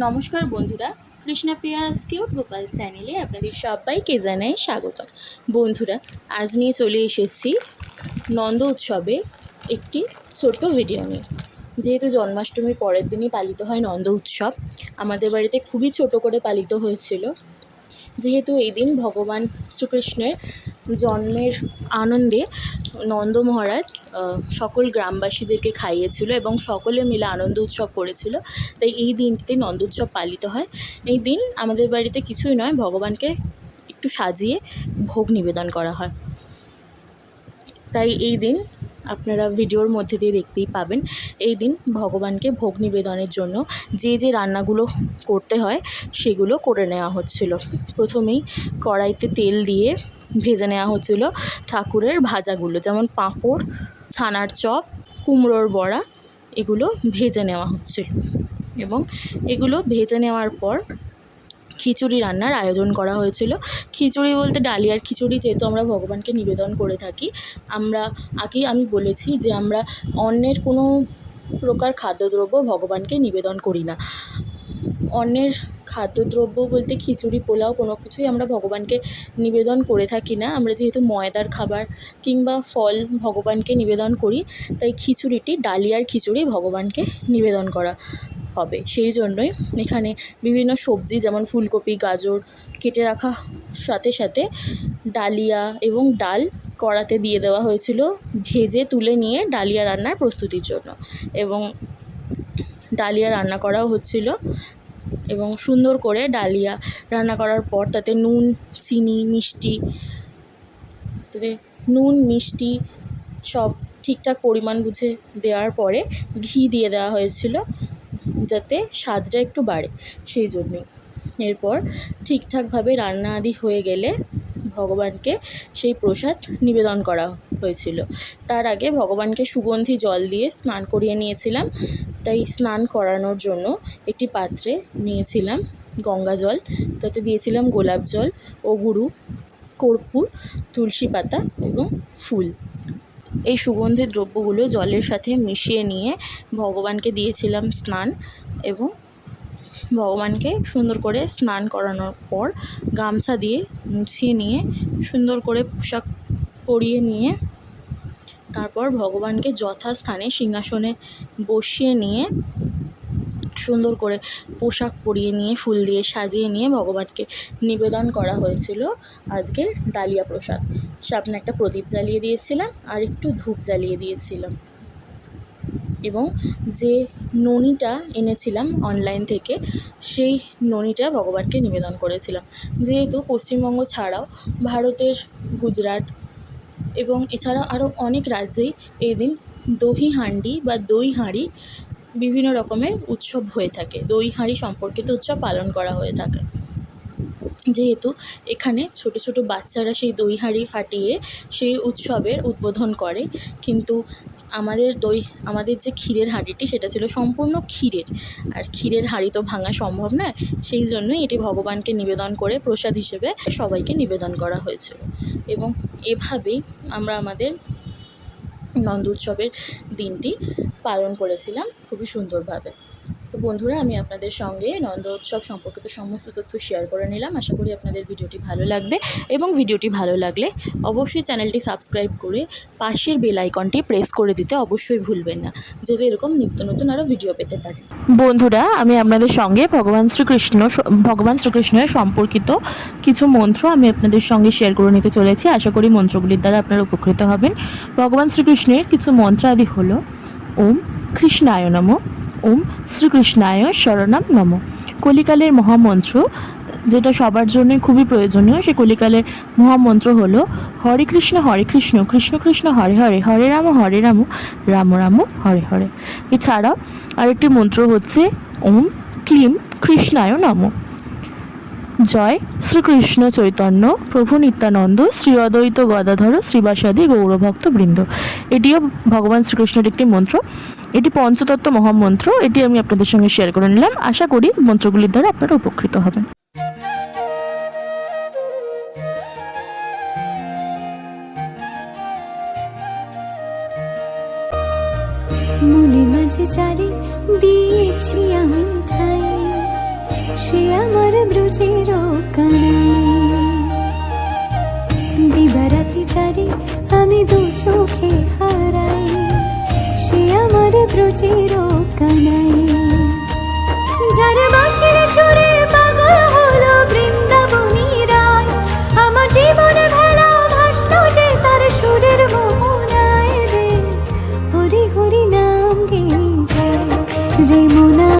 নমস্কার বন্ধুরা, কৃষ্ণা পেয়াজ কিউট গোপাল চ্যানেলে আপনাদের সবাইকে জানাই স্বাগত বন্ধুরা, আজ নিয়ে চলে এসেছি নন্দ উৎসবে একটি ছোট্ট ভিডিও নিয়ে। যেহেতু জন্মাষ্টমীর পরের দিনই পালিত হয় নন্দ উৎসব, আমাদের বাড়িতে খুবই ছোট করে পালিত হয়েছিল। যেহেতু এই দিন ভগবান শ্রীকৃষ্ণের জন্মের আনন্দে নন্দ মহারাজ সকল গ্রামবাসীদেরকে খাইয়েছিল এবং সকলে মিলে আনন্দ উৎসব করেছিল। তাই এই দিনটিতে নন্দ উৎসব পালিত হয়। এই দিন আমাদের বাড়িতে কিছুই নয়, ভগবানকে একটু সাজিয়ে ভোগ নিবেদন করা হয়। তাই এই দিন আপনারা ভিডিওর মধ্যে দিয়ে দেখতেই পাবেন। এই দিন ভগবানকে ভোগ নিবেদনের জন্য যে যে রান্নাগুলো করতে হয়, সেগুলো করে নেওয়া হচ্ছিল। প্রথমেই কড়াইতে তেল দিয়ে ভেজে নেওয়া হচ্ছিল ঠাকুরের ভাজাগুলো। যেমন পাঁপড়, ছানার চপ, কুমড়োর বড়া, এগুলো ভেজে নেওয়া হচ্ছিল। এবং এগুলো ভেজে নেওয়ার পর খিচুড়ি রান্নার আয়োজন করা হয়েছিল। খিচুড়ি বলতে ডালিয়ার খিচুড়ি যেহেতু আমরা ভগবানকে নিবেদন করে থাকি, আমরা আগেই আমি বলেছি যে আমরা অন্যের কোনো প্রকার খাদ্যদ্রব্য ভগবানকে নিবেদন করি না। অন্যের খাদ্যদ্রব্য বলতে খিচুড়ি, পোলাও কোনো কিছুই আমরা ভগবানকে নিবেদন করে থাকি না। আমরা যেহেতু ময়দার খাবার কিংবা ফল ভগবানকে নিবেদন করি, তাই খিচুড়িটি ডালিয়ার খিচুড়ি ভগবানকে নিবেদন করা। হবে। সেই জন্যই এখানে বিভিন্ন সবজি যেমন ফুলকপি, গাজর কেটে রাখা সাথে সাথে ডালিয়া এবং ডাল কড়াতে দিয়ে দেওয়া হয়েছিল ভেজে তুলে নিয়ে ডালিয়া রান্নার প্রস্তুতির জন্য এবং ডালিয়া রান্না করাও হচ্ছিল এবং সুন্দর করে ডালিয়া রান্না করার পর তাতে নুন, চিনি, মিষ্টি, তাতে নুন, মিষ্টি সব ঠিকঠাক পরিমাণ বুঝে দেওয়ার পরে ঘি দিয়ে দেওয়া হয়েছিল। যাতে স্বাদটা একটু বাড়ে, সেই জন্যই। এরপর ঠিকঠাকভাবে রান্না আদি হয়ে গেলে ভগবানকে সেই প্রসাদ নিবেদন করা হয়েছিল। তার আগে ভগবানকে সুগন্ধি জল দিয়ে স্নান করিয়ে নিয়েছিলাম। তাই স্নান করানোর জন্য একটি পাত্রে নিয়েছিলাম গঙ্গা জল, তাতে দিয়েছিলাম গোলাপ জল ও গুরু কর্পূর, তুলসী পাতা এবং ফুল। এই সুগন্ধি দ্রব্যগুলো জলের সাথে মিশিয়ে নিয়ে ভগবানকে দিয়েছিলাম স্নান এবং ভগবানকে সুন্দর করে স্নান করানোর পর গামছা দিয়ে মুছিয়ে নিয়ে সুন্দর করে পোশাক পরিয়ে নিয়ে তারপর ভগবানকে যথাস্থানে সিংহাসনে বসিয়ে নিয়ে সুন্দর করে পোশাক পরিয়ে নিয়ে, ফুল দিয়ে সাজিয়ে নিয়ে ভগবানকে নিবেদন করা হয়েছিল আজকের ডালিয়া প্রসাদ। সামনে একটা প্রদীপ জ্বালিয়ে দিয়েছিলাম, আর একটু ধূপ জ্বালিয়ে দিয়েছিলাম। এবং যে ননিটা এনেছিলাম অনলাইন থেকে, সেই ননিটা ভগবানকে নিবেদন করেছিলাম। যেহেতু পশ্চিমবঙ্গ ছাড়াও ভারতের গুজরাট এবং এছাড়া আরও অনেক রাজ্যেই এই দিন দহি হান্ডি বা দই হাঁড়ি বিভিন্ন রকমের উৎসব হয়ে থাকে। দই, হাঁড়ি সম্পর্কিত উৎসব পালন করা হয়ে থাকে। যেহেতু এখানে ছোটো ছোটো বাচ্চারা সেই দই, হাঁড়ি ফাটিয়ে সেই উৎসবের উদ্বোধন করে, কিন্তু আমাদের দই, আমাদের যে ক্ষীরের হাঁড়িটি সেটা ছিল সম্পূর্ণ ক্ষীরের। আর ক্ষীরের হাঁড়ি তো ভাঙা সম্ভব নয়, সেই জন্যই এটি ভগবানকে নিবেদন করে প্রসাদ হিসেবে সবাইকে নিবেদন করা হয়েছিল। এবং এভাবেই আমরা আমাদের নন্দ উৎসবের দিনটি পালন করেছিলাম খুবই সুন্দরভাবে। তো বন্ধুরা, আমি আপনাদের সঙ্গে নন্দ উৎসব সম্পর্কিত সমস্ত তথ্য শেয়ার করে নিলাম। আশা করি আপনাদের ভিডিওটি ভালো লাগবে এবং ভিডিওটি ভালো লাগলে অবশ্যই চ্যানেলটি সাবস্ক্রাইব করে পাশের বেল আইকনটি প্রেস করে দিতে অবশ্যই ভুলবেন না, যাতে এরকম নিত্য নতুন আরও ভিডিও পেতে পারেন বন্ধুরা, আমি আপনাদের সঙ্গে ভগবান শ্রীকৃষ্ণ ভগবান শ্রীকৃষ্ণের সম্পর্কিত কিছু মন্ত্র আমি আপনাদের সঙ্গে শেয়ার করে নিতে চলেছি। আশা করি মন্ত্রগুলির দ্বারা আপনারা উপকৃত হবেন। ভগবান শ্রীকৃষ্ণের কিছু মন্ত্র আদি হলো ওম কৃষ্ণায় নম, ওম শ্রীকৃষ্ণায় শরণাম নম। কলিকালের মহামন্ত্র, যেটা সবার জন্যই খুবই প্রয়োজনীয় সে কলিকালের মহামন্ত্র হলো, হরে কৃষ্ণ হরে কৃষ্ণ কৃষ্ণ কৃষ্ণ, হরে হরে হরে রাম হরে রাম রাম রাম, হরে হরে। এছাড়া আরেকটি মন্ত্র হচ্ছে, ওম ক্লিম কৃষ্ণায় নম। জয় শ্রীকৃষ্ণ চৈতন্য, প্রভু নিত্যানন্দ, শ্রী অদ্বৈত গদাধর, শ্রীবাসাদি গৌরভক্ত বৃন্দ। এটিও ভগবান শ্রীকৃষ্ণের একটি মন্ত্র। এটি পঞ্চতত্ত্ব মহামন্ত্র। এটি আমি আপনাদের সঙ্গে শেয়ার করে নিলাম। আশা করি মন্ত্রগুলির দ্বারা আপনারা উপকৃত হবেন। মনে মাঝে চারি দিয়েছি আমি ঠাই সে আমার ব্রজের দিবারাতি চারি আমি দু চোখে হারাই, সে আমার ব্রজের কানাই যার বাঁশির সুরে পাগল হলো বৃন্দাবনী রায়, আমার জীবনে ভেলা যে তার সুরের মোহনায় রে। হরি হরি নাম গে যায়, যে মোনা